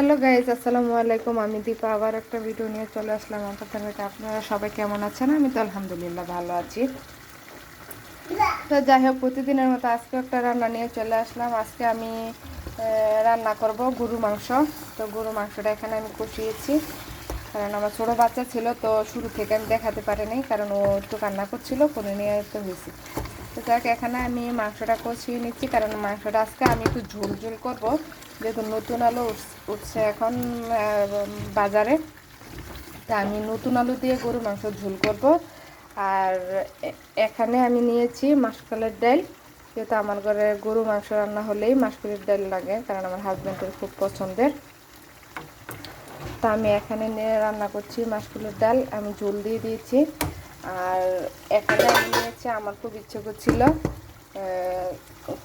Hello guys আসসালামু আলাইকুম। আমি দীপা, আবার একটা ভিডিও নিয়ে চলে আসলাম আপনাদের কাছে আপনারা সবাই কেমন আছেন? আমি তো আলহামদুলিল্লাহ ভালো আছি। তো যাই হোক, প্রতিদিনের মতো আজকে একটা রান্না নিয়ে চলে আসলাম। আজকে আমি রান্না করব গরু মাংস। তো গরু মাংসটা এখানে আমি কষিয়েছি। কারণ আমার ছোটো বাচ্চা ছিল, তো শুরু থেকে আমি দেখাতে পারিনি, কারণ ও একটু কান্না করছিল করে নিয়ে তো হয়েছি। তো যাক, এখানে আমি মাংসটা কষিয়ে নিচ্ছি, কারণ মাংসটা আজকে আমি একটু ঝোল ঝোল করব। যেহেতু নতুন আলু উঠছে এখন বাজারে। তা আমি নতুন আলু দিয়ে গরু মাংস ঝোল করব। আর এখানে আমি নিয়েছি মাসকলের ডাল। যেহেতু আমার ঘরে গরু মাংস রান্না হলেই মাসকলের ডাল লাগে, কারণ আমার হাজব্যান্ডের খুব পছন্দের। তা আমি এখানে নিয়ে রান্না করছি মাসকলের ডাল, আমি ঝোল দিয়ে দিয়েছি। আর এখানে আমি নিয়েছি, আমার খুব ইচ্ছে করছিল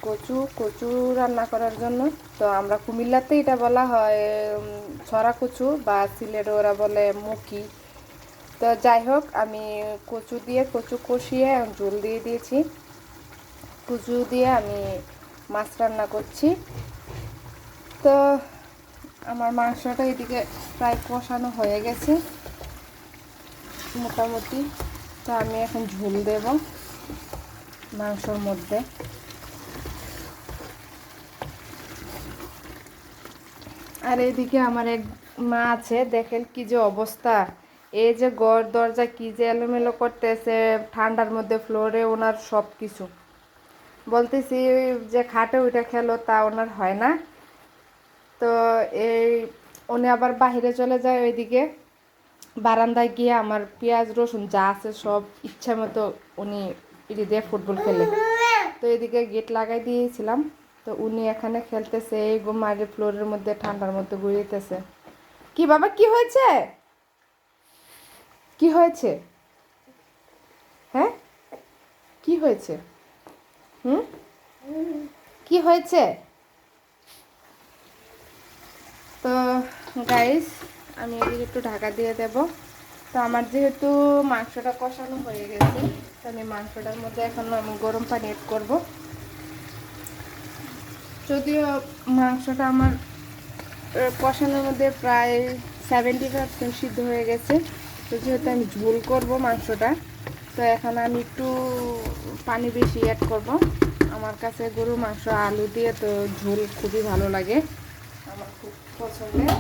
কচু কচু রান্না করার জন্য। তো আমরা কুমিল্লাতে এটা বলা হয় ছড়া কচু বা সিলেটে ওরা বলে মুখি। তো যাই হোক, আমি কচু দিয়ে, কচু কষিয়ে ঝোল দিয়ে দিয়েছি। কচু দিয়ে আমি মাছ রান্না করছি। তো আমার মাংসটা এদিকে প্রায় কষানো হয়ে গেছে। মোটামুটি। তো আমি এখন ঝোল দেব মাংসর মধ্যে। আর এদিকে আমার এক মা আছে, দেখেন কি যে অবস্থা। এই যে গড় দরজা কি যে এলোমেলো করতেছে, ঠান্ডার মধ্যে ফ্লোরে ওনার সব কিছু বলতেছি যে খাটে ওইটা খেলো, তা ওনার হয় না। তো এই উনি আবার বাইরে চলে যায় ওইদিকে। বারান্দায় গিয়ে আমার পেঁয়াজ, রসুন যা আছে সব ইচ্ছা মতো উনি এটি দিয়ে ফুটবল খেলে। তো এদিকে গেট লাগাই দিয়েছিলাম। তো উনি এখানে খেলতেছে, এই গো মাটির ফ্লোরের মধ্যে ঠান্ডার মধ্যে ঘুরিতেছে কি বাবা, কি হয়েছে? কি হয়েছে? হ্যাঁ? কি হয়েছে? হুম? কি হয়েছে? তো গাইস আমি এদিকে একটু ঢাকা দিয়ে দেব। তো আমার যেহেতু মাংসটা কষানো হয়ে গেছে, তো আমি মাংসটার মধ্যে এখন গরম পানি এড করব। যদিও মাংসটা আমার কষানোর মধ্যে প্রায় সেভেন্টি পার্সেন্ট সিদ্ধ হয়ে গেছে। তো যেহেতু আমি ঝোল করব মাংসটা, তো এখন আমি একটু পানি বেশি অ্যাড করব। আমার কাছে গরু মাংস, আলু দিয়ে তো ঝোল খুবই ভালো লাগে, আমার খুব পছন্দের।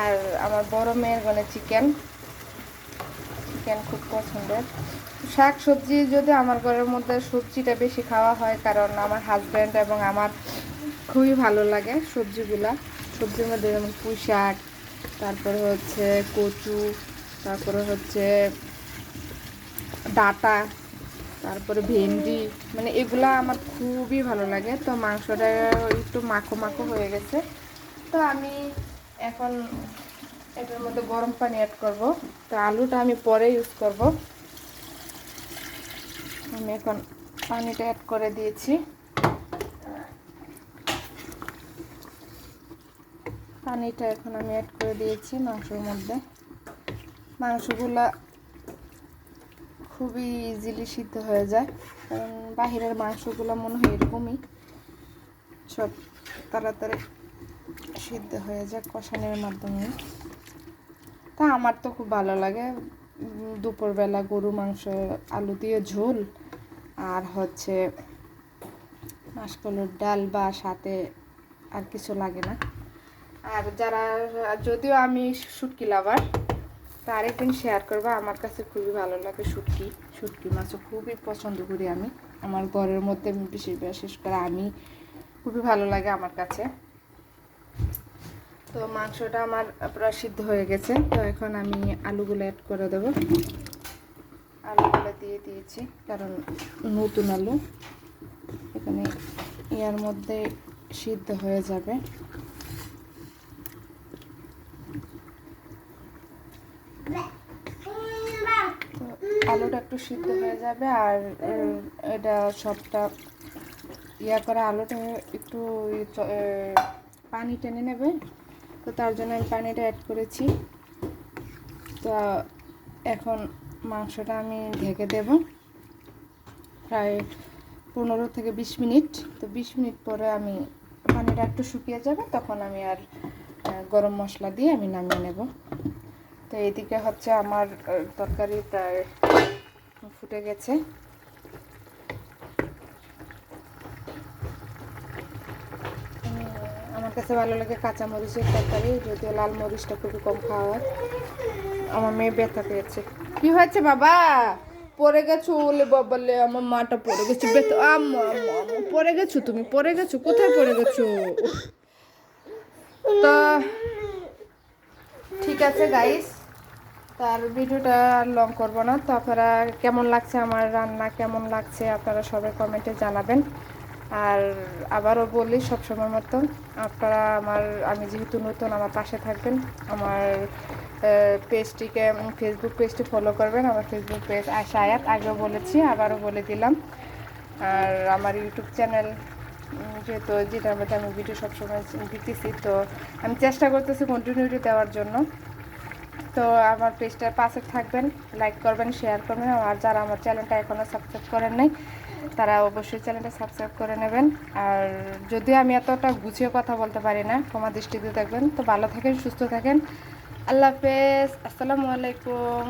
আর আমার বড় মেয়ের গলে চিকেন চিকেন খুব পছন্দের। শাক সবজি যদি আমার ঘরের মধ্যে সবজিটা বেশি খাওয়া হয়, কারণ আমার হাজব্যান্ড এবং আমার খুবই ভালো লাগে সবজিগুলা। সবজির মধ্যে যেমন পুঁই শাক তারপরে হচ্ছে কচু, তারপরে হচ্ছে ডাটা, তারপরে ভেন্ডি মানে এগুলা আমার খুবই ভালো লাগে। তো মাংসটা একটু মাখো মাখো হয়ে গেছে। তো আমি এখন এটার মধ্যে গরম পানি অ্যাড করব। তো আলুটা আমি পরে ইউজ করব। আমি এখন পানিটা অ্যাড করে দিয়েছি। পানিটা এখন আমি অ্যাড করে দিয়েছি মাংসের মধ্যে। মাংসগুলা খুবই ইজিলি সিদ্ধ হয়ে যায়। কারণ বাহিরের মাংসগুলো মনে হয় এরকমই। সব তাড়াতাড়ি সিদ্ধ হয়ে যায় কষানোর মাধ্যমে। তা আমার তো খুব ভালো লাগে। দুপুরবেলা গরু, মাংস, আলু দিয়ে ঝোল। আর হচ্ছে মাসকলুর ডাল বা সাথে আর কিছু লাগে না। আর যারা, যদিও আমি শুটকি লাভার, তা আরেকদিন শেয়ার করব। আমার কাছে খুবই ভালো লাগে শুটকি। শুটকি মাছও খুবই পছন্দ করি আমি। আমার ঘরের মধ্যে বিশেষ বিশেষ করে আমি খুবই ভালো লাগে আমার কাছে। তো মাংসটা আমার পুরো সিদ্ধ হয়ে গেছে। তো এখন আমি আলুগুলো অ্যাড করে দেব। আলুগুলো দিয়ে দিয়েছি, কারণ নতুন আলু। এখানে ইয়ার মধ্যে সিদ্ধ হয়ে যাবে। আলুটা একটু সিদ্ধ হয়ে যাবে আর এটা সবটা ইয়া করে আলুটা একটু পানি টেনে নেবে। তো তার জন্য আমি পানিটা অ্যাড করেছি। তো এখন মাংসটা আমি ঢেকে দেব। প্রায় পনেরো থেকে বিশ মিনিট। তো বিশ মিনিট পরে আমি পানিটা একটু শুকিয়ে যাবে, তখন আমি আর গরম মশলা দিয়ে আমি নামিয়ে নেব। তো এদিকে হচ্ছে আমার তরকারি প্রায় ফুটে গেছে উম, আমার কাছে ভালো লাগে কাঁচা মরিচের তরকারি, যদিও লাল মরিচটা খুবই কম খাওয়া হয়। আমার মেয়ে ব্যথা পেয়েছে। কি হয়েছে বাবা? পড়ে গেছো ওলে বাবালে আমার মাটা পড়ে গেছে। ব্যথা পড়ে গেছো তুমি? পড়ে গেছো? কোথায় পড়ে গেছো। তা, ঠিক আছে গাইস তার ভিডিওটা লং করব না। তো আপনারা কেমন লাগছে আমার রান্না? কেমন লাগছে? আপনারা সবাই কমেন্টে জানাবেন। আর আবারও বলি সব সবসময় মতো, আপনারা আমার, আমি যেহেতু নতুন, আমার পাশে থাকবেন, আমার পেজটিকে ফেসবুক পেজটি ফলো করবেন, আমার ফেসবুক পেজ আশা আয়াত আগেও বলেছি, আবারও বলে দিলাম। আর আমার ইউটিউব চ্যানেল যেহেতু যেটার মধ্যে আমি ভিডিও সবসময় দিতেছি, তো আমি চেষ্টা করতেছি কন্টিনিউটি দেওয়ার জন্য। তো আমার পেজটার পাশে থাকবেন লাইক করবেন শেয়ার করবেন, আর যারা আমার চ্যানেলটা এখনও সাবস্ক্রাইব করেন নাই তারা অবশ্যই চ্যানেলটা সাবস্ক্রাইব করে নেবেন। আর যদিও আমি এতটা গুছিয়ে কথা বলতে পারি না, ক্ষমা দৃষ্টিতে থাকবেন তো ভালো থাকেন, সুস্থ থাকেন। আল্লাহ হাফেজ, আসসালামু আলাইকুম।